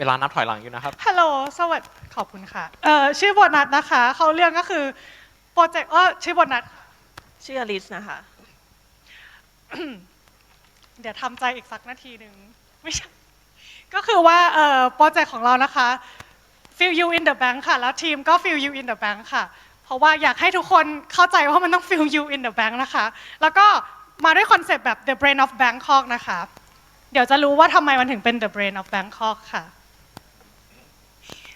เวลานับถอยหลังอยู่นะครับ ฮัลโหล สวัสดีขอบคุณค่ะ เอ่อ ชื่อโบนัสนะคะ เขาเรื่องก็คือโปรเจกต์ เออชื่อโบนัส ชื่ออลิสนะคะ เดี๋ยวทำใจอีกสักนาทีหนึ่งไม่ใช่ ก็คือว่า เอ่อ โปรเจกต์ของเรานะคะ Feel You in the Bank ค่ะ แล้วทีมก็ Feel You in the Bank ค่ะ เพราะว่าอยากให้ทุกคนเข้าใจว่ามันต้อง Feel You in the Bank นะคะ แล้วก็มาด้วยคอนเซปต์แบบ The Brain of Bangkok นะคะ เดี๋ยวจะรู้ว่าทำไมมันถึงเป็น The Brain of Bangkok ค่ะ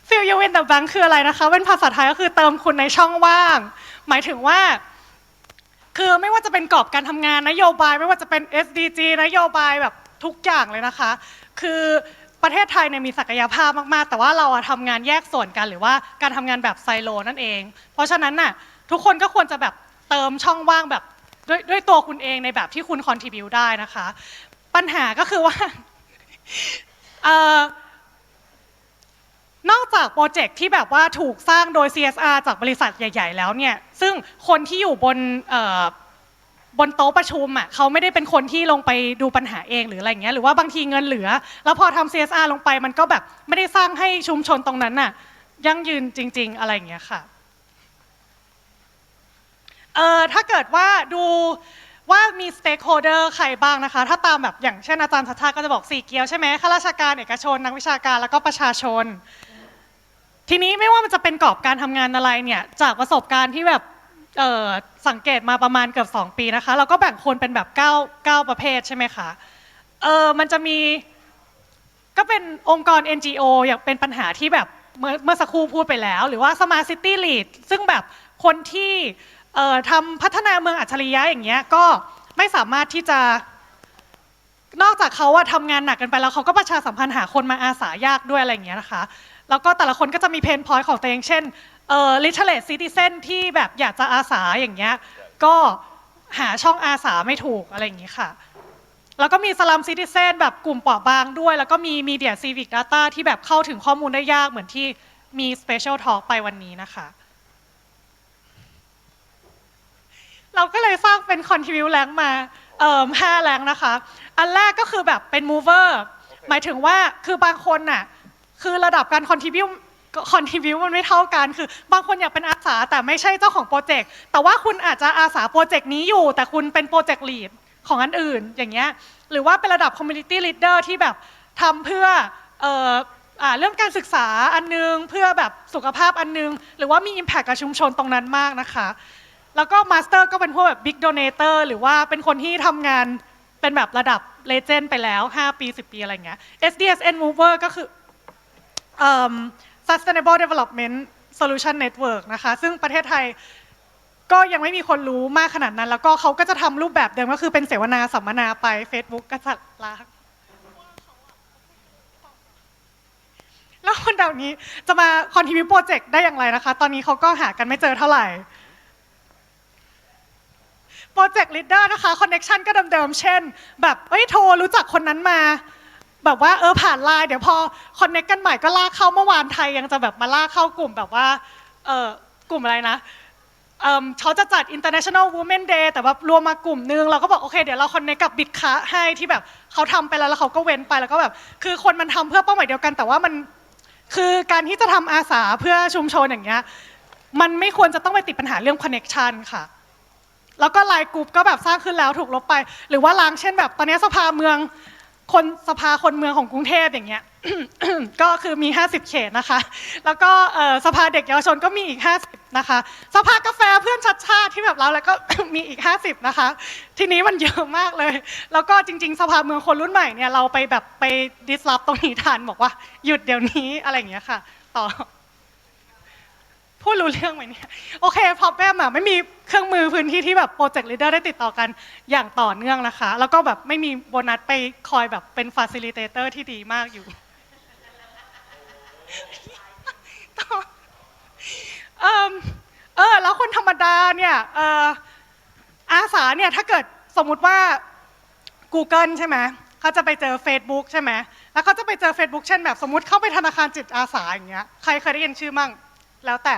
Feel You in the Bank คืออะไรนะคะ เป็นภาษาไทยก็คือเติมคุณในช่องว่าง หมายถึงว่า คือไม่ว่าจะเป็นกรอบการทำงานนโยบาย ไม่ว่าจะเป็น SDG นโยบายแบบทุกอย่างเลยนะคะ คือประเทศไทยเนี่ยมีศักยภาพมากๆ แต่ว่าเราอะทำงานแยกส่วนกันหรือว่าการทำงานแบบไซโลนั่นเอง เพราะฉะนั้นน่ะทุกคนก็ควรจะแบบเติมช่องว่างแบบด้วยด้วยตัวคุณเองในแบบที่คุณคอนทิบิวได้นะคะ ปัญหาก็คือว่าเอ่อ นอกจากโปรเจกต์ที่แบบว่าถูกสร้างโดย CSR จากบริษัทใหญ่ ๆ แล้วเนี่ย ซึ่งคนที่อยู่บนบนโต๊ะประชุมอะเขาไม่ได้เป็นคนที่ลงไปดูปัญหาเองหรืออะไรเงี้ยหรือว่าบางทีเงินเหลือ แล้วพอทำ CSR ลงไปมันก็แบบไม่ได้สร้างให้ชุมชนตรงนั้นน่ะยั่งยืนจริง ๆ อะไรเงี้ยค่ะเอ่อถ้าเกิดว่าดูว่ามีสเต็กโฮเดอร์ใครบ้างนะคะ ถ้าตามแบบอย่างเช่นอาจารย์ชัชชาก็จะบอกสี่เกียวใช่ไหมข้าราชการเอกชน นักวิชาการแล้วก็ประชาชน ทีนี้ไม่ว่ามันจะเป็นกรอบการทำงานอะไรเนี่ย จากประสบการณ์ที่แบบสังเกตมาประมาณเกือบ2 ปีนะคะ เราก็แบ่งคนเป็นแบบ9 9ประเภทใช่ไหมคะเออมันจะมีก็เป็นองค์กร NGO อย่างเป็นปัญหาที่แบบเมื่อเมื่อสักครู่พูดไปแล้ว หรือว่า Smart City Lead ซึ่งแบบคนที่ทำพัฒนาเมืองอัจฉริยะอย่างเงี้ยก็ไม่สามารถที่จะนอกจากเขาอะทำงานหนักกันไปแล้วเขาก็ประชาสัมพันธ์หาคนมาอาสายากด้วยอะไรอย่างเงี้ยนะคะ แล้วก็แต่ละคนก็จะมีเพนพอยต์ของตัวเองเช่นเอ่อ literate citizen ที่แบบอยากจะอาสาอย่างเงี้ยก็หาช่องอาสาไม่ถูกอะไรอย่างงี้ค่ะ แล้วก็มีสลัมซิติเซนแบบกลุ่มเปราะบางด้วย แล้วก็มีมีเดียซีวิกด a ต้าที่แบบเข้าถึงข้อมูลได้ยากเหมือนที่มีสเปเชียลทอ l k ไปวันนี้นะคะ เราก็เลยสร้างเป็น contribute rank มาเอ่อห้าแรงนะคะ อันแรกก็คือแบบเป็น mover หมายถึงว่าคือบางคนน่ะ คือระดับการ contribute contribute มันไม่เท่ากันคือบางคนอยากเป็นอาสาแต่ไม่ใช่เจ้าของโปรเจกต์แต่ว่าคุณอาจจะอาสาโปรเจกต์นี้อยู่ แต่คุณเป็นโปรเจกต์ lead ของอันอื่นอย่างเงี้ยหรือว่าเป็นระดับ community leader ที่แบบทำเพื่อเออเรื่องการศึกษาอันนึงเพื่อแบบสุขภาพอันนึง หรือว่ามี impact กับชุมชนตรงนั้นมากนะคะ แล้วก็มาสเตอร์ก็เป็นพวกแบบ Big Donator หรือว่าเป็นคนที่ทำงานเป็นแบบระดับเลเจนด์ไปแล้ว 5 ปี 10 ปีอะไรเงี้ย SDSN Mover ก็คือ Sustainable Development Solution Network นะคะ ซึ่งประเทศไทยก็ยังไม่มีคนรู้มากขนาดนั้น แล้วก็เขาก็จะทำรูปแบบเดิมก็คือเป็นเสวนาสัมมนาไป Facebook ก็จะลากแล้วคนเหล่านี้จะมา contribute project ได้อย่างไรนะคะ ตอนนี้เขาก็หากันไม่เจอเท่าไหร่โปรเจกต์ลีดเดอร์นะคะคอนเน็ชันก็เดิมๆเช่น แบบเอ้ยโทรรู้จักคนนั้นมา แบบว่าเออผ่านไลน์เดี๋ยวพอคอนเน็กกันใหม่ก็ลากเข้าเมื่อวานไทยยังจะแบบมาลากเข้ากลุ่มแบบว่าเออกลุ่มอะไรนะเเขาจะจัด International Women Day แต่ว่ารวมมากลุ่มนึง เราก็บอกโอเคเดี๋ยวเราคอนเนคกับบิดค้าให้ที่แบบเขาทำไปแล้วแล้วเขาก็เว้นไปแล้วก็แบบ คือคนมันทำเพื่อเป้าหมายเดียวกัน แต่ว่ามันคือการที่จะทำอาสาเพื่อชุมชนอย่างเงี้ยมันไม่ควรจะต้องไปติดปัญหาเรื่องคอนเน็ชันค่ะ แล้วก็ไลน์กรุ๊ปก็แบบสร้างขึ้นแล้วถูกลบไป หรือว่าล้างเช่นแบบตอนนี้สภาเมือง คนสภาคนเมืองของกรุงเทพอย่างเงี้ยก็คือมี 50 เขตนะคะ แล้วก็สภาเด็กเยาวชนก็มีอีก 50 นะคะ สภากาแฟเพื่อนชัดชาติที่แบบเราแล้วก็มีอีก 50 นะคะ ทีนี้มันเยอะมากเลย แล้วก็จริง ๆ สภาเมืองคนรุ่นใหม่เนี่ยเราไปแบบไปดิสลอฟตรงนี้ทันบอกว่าหยุดเดี๋ยวนี้อะไรอย่างเงี้ยค่ะ ต่อ พูดรู้เรื่องไหมเนี่ย โอเคพอแป้มอะไม่มีเครื่องมือพื้นที่ที่แบบโปรเจกต์ลีดเดอร์ได้ติดต่อกันอย่างต่อเนื่องนะคะ แล้วก็แบบไม่มีโบนัสไปคอยแบบเป็นฟ a ซิลิเตเตอร์ที่ดีมากอยู่ต่อเอิ่มเออแล้วคนธรรมดาเนี่ยเอออาสาเนี่ยถ้าเกิดสมมุติว่า Google ใช่ไหมเขาจะไปเจอ Facebook ใช่ไหมแล้วเขาจะไปเจอ Facebook เช่นแบบสมมติเข้าไปธนาคารจิตอาสาอย่างเงี้ยใครเคยได้ยินชื่อมั่ง แล้วแต่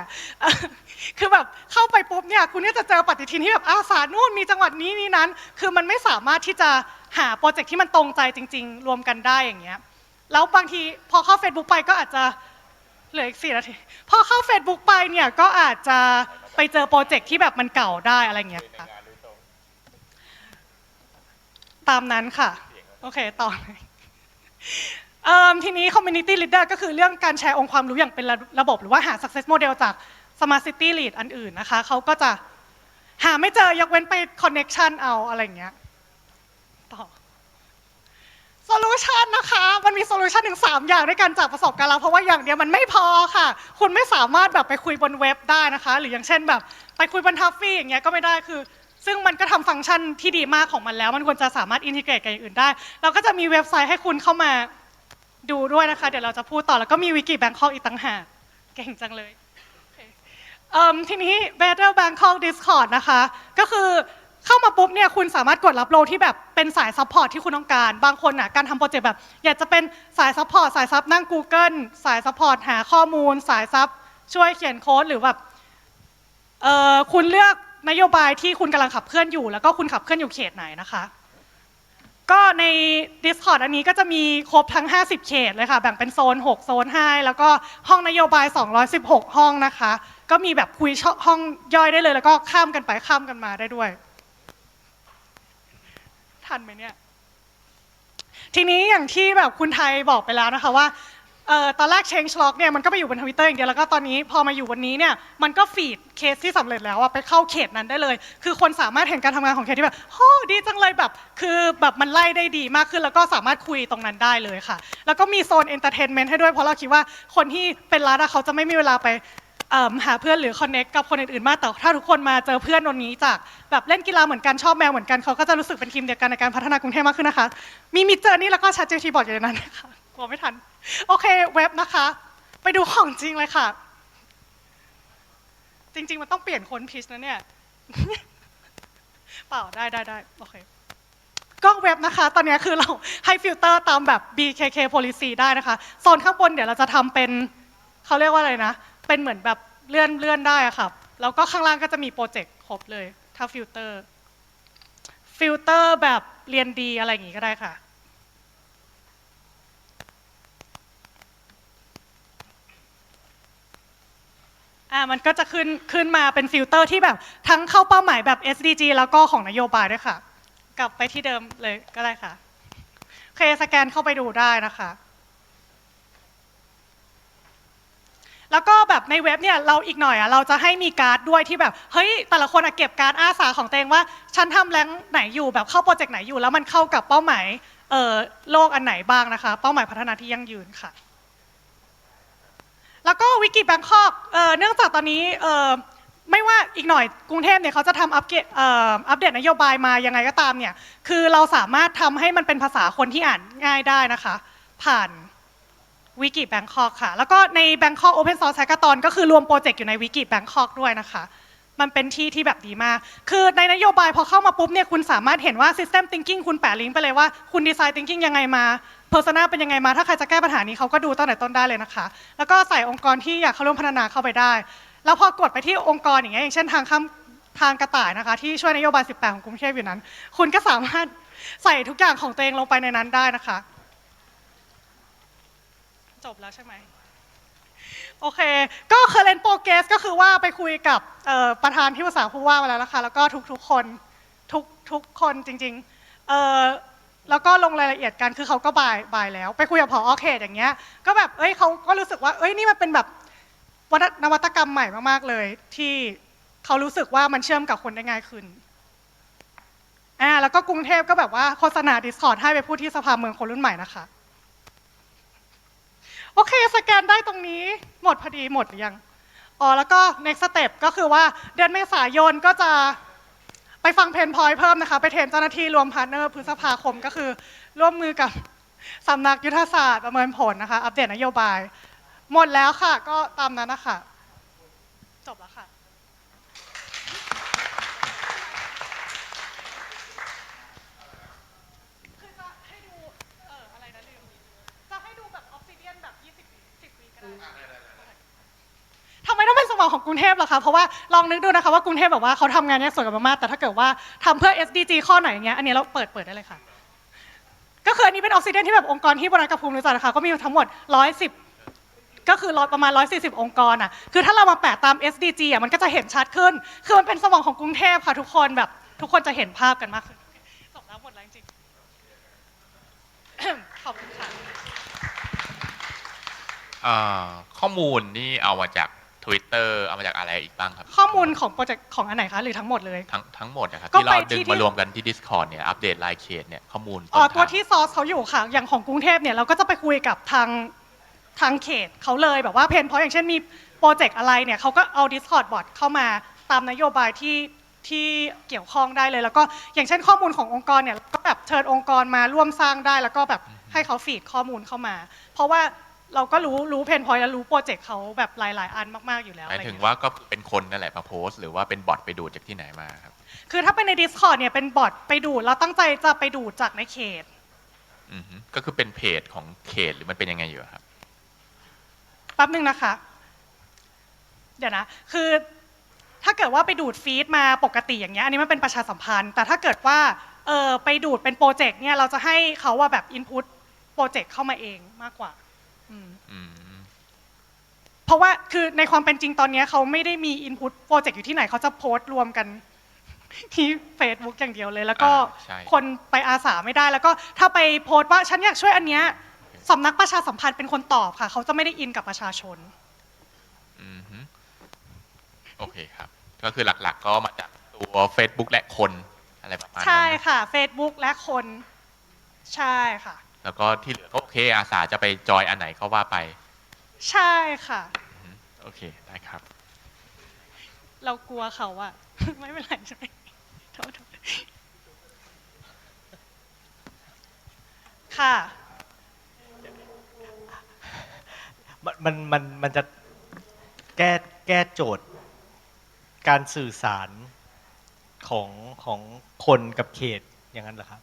คือแบบเข้าไปปุ๊บเนี่ยคุณเนี่ยจะเจอปฏิทินที่แบบอาสานู่นมีจังหวัดนี้นี้นั้น คือมันไม่สามารถที่จะหาโปรเจกต์ที่มันตรงใจจริง ๆ รวมกันได้อย่างเงี้ย แล้วบางทีพอเข้า Facebook ไปก็อาจจะเหลืออีกสี่นาที พอเข้า Facebook ไปเนี่ยก็อาจจะไปเจอโปรเจกต์ที่แบบมันเก่าได้อะไรเงี้ยค่ะตามนั้นค่ะ โอเคต่อเลย เอิ่มทีนี้ community leader ก็คือเรื่องการแชร์องค์ความรู้อย่างเป็นระระบบ หรือว่าหา success model จาก smart city lead อันอื่นนะคะเขาก็จะหาไม่เจอยกเว้นไป connection เอาอะไรอย่างเงี้ยต่อ solution นะคะ มันมี solution ถึง 3 อย่างด้วยกันจากประสบการณ์เราเพราะว่าอย่างเดียวมันไม่พอค่ะ คุณไม่สามารถแบบไปคุยบนเว็บได้นะคะ หรืออย่างเช่นแบบไปคุยบนทัฟฟี่อย่างเงี้ยก็ไม่ได้คือซึ่งมันก็ทำฟังก์ชันที่ดีมากของมันแล้ว มันควรจะสามารถอินทิเกรตกับอย่างอื่นได้ เราก็จะมีเว็บไซต์ให้คุณเข้ามา ดูด้วยนะคะ เดี๋ยวเราจะพูดต่อแล้วก็มีวิกิแบงคอกอีกต่างหากเก่งจังเลยทีนี้ Better Bangkok Discord นะคะ ก็คือเข้ามาปุ๊บเนี่ยคุณสามารถกดรับโลที่แบบเป็นสายซัพพอร์ตที่คุณต้องการ บางคนอะการทำโปรเจกต์แบบ อยากจะเป็นสายซัพพอร์ตสายซับนั่ง Google สายซัพพอร์ตหาข้อมูล สายซับช่วยเขียนโค้ดหรือแบบคุณเลือกนโยบายที่คุณกำลังขับเคลื่อนอยู่ แล้วก็คุณขับเคลื่อนอยู่เขตไหนนะคะ ก็ใน Discord อันนี้ก็จะมีครบทั้ง 50 เขตเลยค่ะ แบ่งเป็นโซน 6 โซนให้แล้วก็ห้องนโยบาย 216 ห้องนะคะ ก็มีแบบคุยช่องห้องย่อยได้เลย แล้วก็ข้ามกันไปข้ามกันมาได้ด้วย ทันไหมเนี่ย ทีนี้อย่างที่แบบคุณไทยบอกไปแล้วนะคะว่า เอ่อตอนแรก change log เนี่ยมันก็ไปอยู่บนทวิตเตอร์อย่างเดียวแล้วก็ตอนนี้พอมาอยู่วันนี้เนี่ยมันก็ฟีดเคสที่สำเร็จแล้วอะไปเข้าเขตนั้นได้เลย คือคนสามารถเห็นการทำงานของเขตที่แบบโอ้ดีจังเลยแบบคือแบบมันไล่ได้ดีมากขึ้น แล้วก็สามารถคุยตรงนั้นได้เลยค่ะ แล้วก็มีโซน entertainment ให้ด้วยเพราะเราคิดว่าคนที่เป็นร้านอะเขาจะไม่มีเวลาไปเอิ่มหาเพื่อนหรือ connect กับคนอื่นๆมากแต่ถ้าทุกคนมาเจอเพื่อนวันนี้จากแบบเล่นกีฬาเหมือนกันชอบแมวเหมือนกันเขาก็จะรู้สึกเป็นทีมเดียวกันในการพัฒนากรุงเทพมากขึ้นนะคะ มีมิเจอร์นี่แล้วก็ชัดเจนทีบอร์ดอยู่ในนั้นนะคะ กลัวไม่ทัน โอเค เว็บนะคะ ไปดูของจริงเลยค่ะ จริง ๆ มันต้องเปลี่ยนคนพิชนะเนี่ย เปล่าได้ได้ได้โอเคก็เว็บนะคะ ตอนนี้คือเราให้ฟิลเตอร์ตามแบบ BKK policy ได้นะคะ โซนข้างบนเดี๋ยวเราจะทำเป็นเขาเรียกว่าอะไรนะ เป็นเหมือนแบบเลื่อนเลื่อนได้อะค่ะ แล้วก็ข้างล่างก็จะมีโปรเจกต์ครบเลย ถ้าฟิลเตอร์ ฟิลเตอร์แบบเรียนดีอะไรอย่างงี้ก็ได้ค่ะ อ่ามันก็จะขึ้นขึ้นมาเป็นฟิลเตอร์ที่แบบทั้งเข้าเป้าหมายแบบ SDG แล้วก็ของนโยบายด้วยค่ะ กลับไปที่เดิมเลยก็ได้ค่ะโอเคสแกนเข้าไปดูได้นะคะแล้วก็แบบในเว็บเนี่ยเราอีกหน่อยอะเราจะให้มีการ์ดด้วยที่แบบเฮ้ยแต่ละคนอะเก็บการ์ดอาสาของตัวเองว่าฉันทำแรงไหนอยู่แบบเข้าโปรเจกต์ไหนอยู่ แล้วมันเข้ากับเป้าหมายเอ่อโลกอันไหนบ้างนะคะ เป้าหมายพัฒนาที่ยั่งยืนค่ะ แล้วก็วิกิแบงคอกเนื่องจากตอนนี้ไม่ว่าอีกหน่อยกรุงเทพเนี่ยเขาจะทำอัปเกรดเอ่ออัปเดตนโยบายมายังไงก็ตามเนี่ยคือเราสามารถทำให้มันเป็นภาษาคนที่อ่านง่ายได้นะคะ ผ่านวิกิแบงคอกค่ะ แล้วก็ใน Bangkok Open Source Hackathon ก็คือรวมโปรเจกต์อยู่ในวิกิแบงคอกด้วยนะคะ มันเป็นที่ที่แบบดีมาก คือในนโยบายพอเข้ามาปุ๊บเนี่ยคุณสามารถเห็นว่า System Thinking คุณแปะลิงก์ไปเลยว่าคุณ Design Thinking ยังไงมา Persona เป็นยังไงมา ถ้าใครจะแก้ปัญหานี้เขาก็ดูตั้งแต่ต้นได้เลยนะคะ แล้วก็ใส่องค์กรที่อยากเข้าร่วมพัฒนาเข้าไปได้ แล้วพอกดไปที่องค์กรอย่างเงี้ยอย่างเช่นทางข้ามทางกระต่ายนะคะ ที่ช่วยนโยบาย 18 ของกรุงเทพอยู่นั้น คุณก็สามารถใส่ทุกอย่างของตัวเองลงไปในนั้นได้นะคะ จบแล้วใช่ไหม โอเค ก็ current progress ก็คือว่าไปคุยกับประธานที่ปรึกษาผู้ว่ามาแล้วนะคะแล้วก็ทุกๆคนทุกทุกคนจริงๆเออแล้วก็ลงรายละเอียดกันคือเขาก็บายบายแล้ว ไปคุยกับผอเขตอย่างเงี้ยก็แบบเอ้ยเขาก็รู้สึกว่าเอ้ยนี่มันเป็นแบบวัฒนวัตกรรมใหม่มากๆเลยที่เขารู้สึกว่ามันเชื่อมกับคนได้ง่ายขึ้นอ่าแล้วก็กรุงเทพก็แบบว่าโฆษณา Discord ให้ไปพูดที่สภาเมืองคนรุ่นใหม่นะคะ แกนได้ตรงนี้หมดพอดีหมดหรือยังอ๋อแล้วก็ next step ก็คือว่าเดือนเมษายนก็จะไปฟังเพนพอยต์เพิ่มนะคะ ไปเทรนเจ้าหน้าที่รวมพาร์ทเนอร์พฤษภาคมก็คือ ร่วมมือกับสำนักยุทธศาสตร์ประเมินผลนะคะ อัปเดตนโยบาย หมดแล้วค่ะ ก็ตามนั้นนะคะ จบแล้วค่ะ คือจะให้ดู เอออะไรนะลืม จะให้ดูแบบออฟซิเดียนแบบ 20วิ10วิก็ได้ ทำไมต้องเป็นสมองของกรุงเทพล่ะคะ เพราะว่าลองนึกดูนะคะว่ากรุงเทพแบบว่าเขาทำงานแยกส่วนกันมากๆแต่ถ้าเกิดว่าทำเพื่อ SDG ข้อไหนอย่างเงี้ยอันนี้เราเปิดเปิดได้เลยค่ะ ก็คืออันนี้เป็นออกซิเดนที่แบบองค์กรที่บรรณกับภูมิรู้จักนะคะก็มีทั้งหมด 110 ก็คือร้อยประมาณ 140 องค์กรอะคือถ้าเรามาแปะตาม SDG อะมันก็จะเห็นชัดขึ้น คือมันเป็นสมองของกรุงเทพค่ะทุกคนแบบทุกคนจะเห็นภาพกันมากขึ้นจบแล้วหมดแล้วจริงๆ ขอบคุณค่ะ ข้อมูลนี่เอามาจาก Twitter เอามาจากอะไรอีกบ้างครับข้อมูลของโปรเจกต์ของอันไหนคะ หรือทั้งหมดเลย ทั้งทั้งหมดนะครับก็ที่เราไปดึงที่ มารวมกันที่ Discord เนี่ยอัปเดตรายเขตเนี่ยข้อมูลอ๋อต้นตัวทางที่ซอสเขาอยู่ค่ะ อย่างของกรุงเทพเนี่ยเราก็จะไปคุยกับทางทางเขตเขาเลยแบบว่าเพนเพราะอย่างเช่นมีโปรเจกต์อะไรเนี่ยเขาก็เอา Discord bot เข้ามาตามนโยบายที่ที่เกี่ยวข้องได้เลย แล้วก็อย่างเช่นข้อมูลขององค์กรเนี่ยก็แบบเชิญองค์กรมาร่วมสร้างได้ แล้วก็แบบให้เขาฟีดข้อมูลเข้ามา เพราะว่า เราก็รู้รู้เพนพอยแล้วรู้โปรเจกต์เขาแบบหลาย ๆ อันมาก ๆ อยู่แล้วหมายอะไรถึงเงี้ยว่าก็เป็นคนนั่นแหละมาโพสต์หรือว่าเป็นบอทไปดูจากที่ไหนมาครับคือถ้าเป็นใน Discord เนี่ยเป็นบอทไปดูดเราตั้งใจจะไปดูดจากในเขต อือฮึก็คือเป็นเพจของเขตหรือมันเป็นยังไงอยู่อะครับ แป๊บนึงนะคะ เดี๋ยวนะ คือถ้าเกิดว่าไปดูดฟีดมาปกติอย่างเงี้ย อันนี้มันเป็นประชาสัมพันธ์ แต่ถ้าเกิดว่าเออไปดูดเป็นโปรเจกต์เนี่ย เราจะให้เขาว่าแบบอินพุตโปรเจกต์เข้ามาเองมากกว่าอืมอืม เพราะว่าคือในความเป็นจริงตอนเนี้ยเขาไม่ได้มีอินพุตโปรเจกต์อยู่ที่ไหนเขาจะโพสต์รวมกันที่ Facebook อย่างเดียวเลย แล้วก็อ่าใช่คนไปอาสาไม่ได้แล้วก็ถ้าไปโพสต์ว่าฉันอยากช่วยอันเนี้ยสำนักประชาสัมพันธ์เป็นคนตอบค่ะ เขาจะไม่ได้อินกับประชาชนอือฮึโอเคครับ ก็คือหลักๆ ก็มาจากตัว Facebook และคนอะไรประมาณนั้นใช่นะค่ะ Facebook และคน ใช่ค่ะ แล้วก็ที่เหลือก็โอเคอาสาจะไปจอยอันไหนก็ว่าไปใช่ค่ะ อือฮึโอเคได้ครับ เรากลัวเขาอะ ไม่เป็นไรใช่ไหมโทษโทษค่ะ มันมันมันมันจะแก้แก้โจทย์ การสื่อสารของของคนกับเขตอย่างนั้นเหรอครับ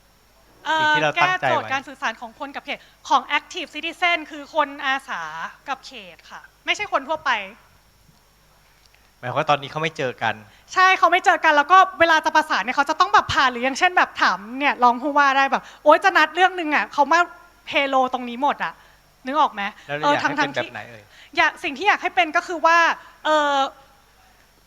เอ่อสิ่งที่เราตั้แก้งใจโจทย์ไว้ การสื่อสารของคนกับเขตของ Active Citizen คือคนอาสากับเขตค่ะ ไม่ใช่คนทั่วไป หมายความว่าตอนนี้เขาไม่เจอกัน ใช่เขาไม่เจอกันแล้วก็เวลาจะประสานเนี่ยเขาจะต้องแบบผ่านหรืออย่างเช่นแบบถามเนี่ยรองผู้ว่าได้แบบ โอ๊ยจะนัดเรื่องหนึ่งอะเขามาเพโลตรงนี้หมดอะนึกออกไหมแล้วเราอยากให้เป็นแบบไหนเอ่ย อยากสิ่งที่อยากให้เป็นก็คือว่าเออ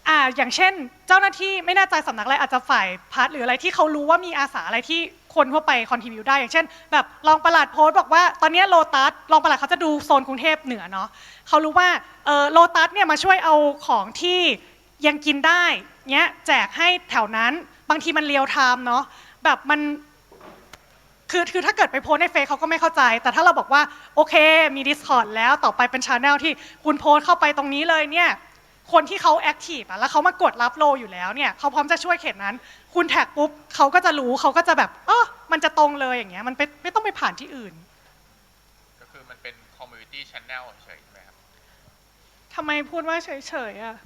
อ่าอย่างเช่น เจ้าหน้าที่ไม่แน่ใจสำนักอะไรอาจจะฝ่ายพัฒน์หรืออะไรที่เขารู้ว่ามีอาสาอะไรที่ คนทั่วไปคอนทิบิวได้ อย่างเช่น แบบรองประหลัดโพสต์บอกว่าตอนนี้โลตัสรองประหลัดเขาจะดูโซนกรุงเทพเหนือเนาะเขารู้ว่าเออโลตัสเนี่ยมาช่วยเอาของที่ยังกินได้เนี้ยแจกให้แถวนั้นบางทีมันเรียวไทม์เนาะแบบมันคือคือถ้าเกิดไปโพสในเฟซเขาก็ไม่เข้าใจ แต่ถ้าเราบอกว่า โอเคมี Discord แล้วต่อไปเป็นช anel ที่คุณโพสเข้าไปตรงนี้เลยเนี่ย คนที่เขาแอคทีฟอะแล้วเขามากดรับโลอยู่แล้วเนี่ยเขาพร้อมจะช่วยเขตนั้น คุณแท็กปุ๊บเขาก็จะรู้เขาก็จะแบบเออมันจะตรงเลยอย่างเงี้ยมันไม่ไม่ต้องไปผ่านที่อื่นก็คือมันเป็น community channel เฉยๆใช่ไหมครับทำไมพูดว่าเฉยๆอะ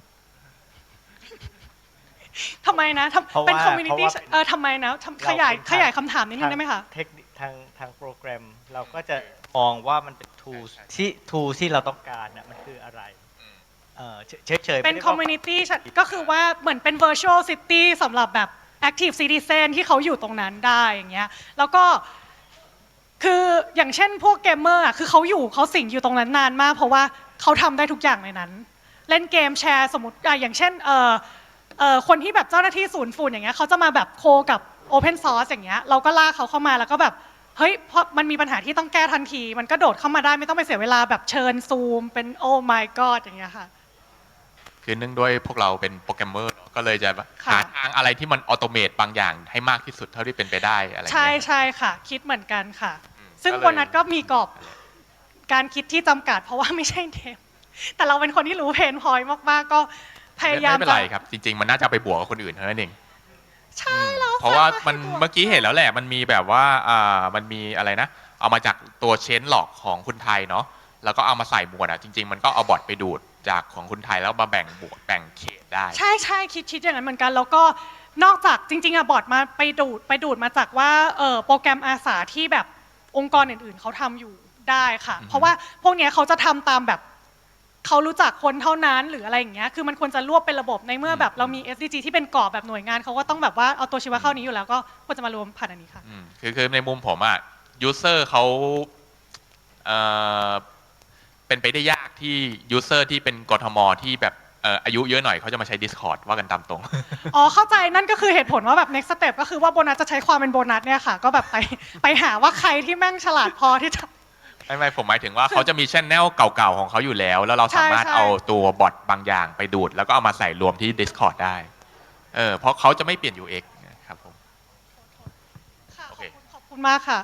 ทำไมนะทำเพราะว่าเป็นคอมมูนิเพราะตี้ว่าเป็นเออทำไมนะทำเราขยายเป็นขยายคำถามนิดนึงได้ไหมคะทางเทคนิคทางทางโปรแกรมเราก็จะมองว่ามันเป็น tools ใช่ใช่ที่ tools ที่เราต้องการน่ะมันคืออะไร อืมเออเฉยเฉยๆเป็นไได้คอมมูนิตี้ก็คือว่าเหมือนเป็น virtual city สำหรับแบบ active citizen ที่เขาอยู่ตรงนั้นได้อย่างเงี้ยแล้วก็คืออย่างเช่นพวกเกมเมอร์อะคือเขาอยู่เขาสิงอยู่ตรงนั้นนานมาก เพราะว่าเขาทำได้ทุกอย่างในนั้น เล่นเกมแชร์สมมติอะอย่างเช่นเออเออคนที่แบบเจ้าหน้าที่ศูนย์ฝุ่นอย่างเงี้ยเขาจะมาแบบโคกับ Open Source อย่างเงี้ยเราก็ลากเขาเข้ามาแล้วก็แบบเฮ้ยเพราะมันมีปัญหาที่ต้องแก้ทันที มันก็โดดเข้ามาได้ไม่ต้องไปเสียเวลาแบบเชิญซูมเป็นโอ้ my god อย่างเงี้ยค่ะ คือเนื่องด้วยพวกเราเป็นโปรแกรมเมอร์เนอะก็เลยจะค่ะหาทางอะไรที่มันออโตเมตบางอย่างให้มากที่สุดเท่าที่เป็นไปได้อะไรอย่างใช่เงี้ยใช่ค่ะ คิดเหมือนกันค่ะอืมซึ่งก็เลยบนนัดก็มีกรอบการคิดที่จำกัด เพราะว่าไม่ใช่เทมแต่เราเป็นคนที่รู้เพนพอยต์มากๆก็พยายามไม่เป็นจะไรครับ จริง ๆ มันน่าจะเอาไปบวกกับคนอื่นเท่านั้นเองใช่แล้วเพราะว่าฟังมันให้บวเมื่อกี้เห็นแล้วแหละมันมีแบบว่าอ่ามันมีอะไรนะ เอามาจากตัวเชนหลอกของคุณไทยเนาะแล้วก็เอามาใส่หมวดอะจริง ๆ มันก็เอาบอทไปดูด จากของคุณไทยแล้วมาแบ่งบวกแบ่งเขตได้ ใช่ใช่คิดคิดอย่างนั้นเหมือนกัน แล้วก็นอกจากจริง ๆอะบอร์ดมาไปดูดไปดูดมาจากว่าเออโปรแกรมอาสาที่แบบองค์กรอื่นๆเขาทำอยู่ได้ค่ะอือฮึเพราะว่าพวกเนี้ยเขาจะทำตามแบบเขารู้จักคนเท่านั้นหรืออะไรอย่างเงี้ยคือมันควรจะรวบเป็นระบบในเมื่อแบบเรามี SDG ที่เป็นกรอบแบบหน่วยงานเขาก็ต้องแบบว่าเอาตัวชีวะเข้านี้อยู่แล้วก็ควรจะมารวมผ่านอันนี้ค่ะ อืมคือคือในมุมผมอะยูเซอร์เขาเอ่อ เป็นไปได้ยากที่ยูเซอร์ที่เป็นกทมที่แบบเอ่ออายุเยอะหน่อยเขาจะมาใช้ Discord ว่ากันตามตรง อ๋อ เข้าใจนั่นก็คือเหตุผลว่าแบบ next step ก็คือว่าโบนัสจะใช้ความเป็นโบนัสเนี่ยค่ะ ก็แบบไปไปหาว่าใครที่แม่งฉลาดพอที่จะไม่ไม่ผมหมายถึงว่าเขาจะมีชแนลเก่าๆของเขาอยู่แล้ว แล้วเราสามารถใช่ใช่เอาตัวบอทบางอย่างไปดูด แล้วก็เอามาใส่รวมที่ Discord ได้เออเพราะเขาจะไม่เปลี่ยน UX นะครับผมค่ะโอขอบเคคุณขอบคุณมากค่ะ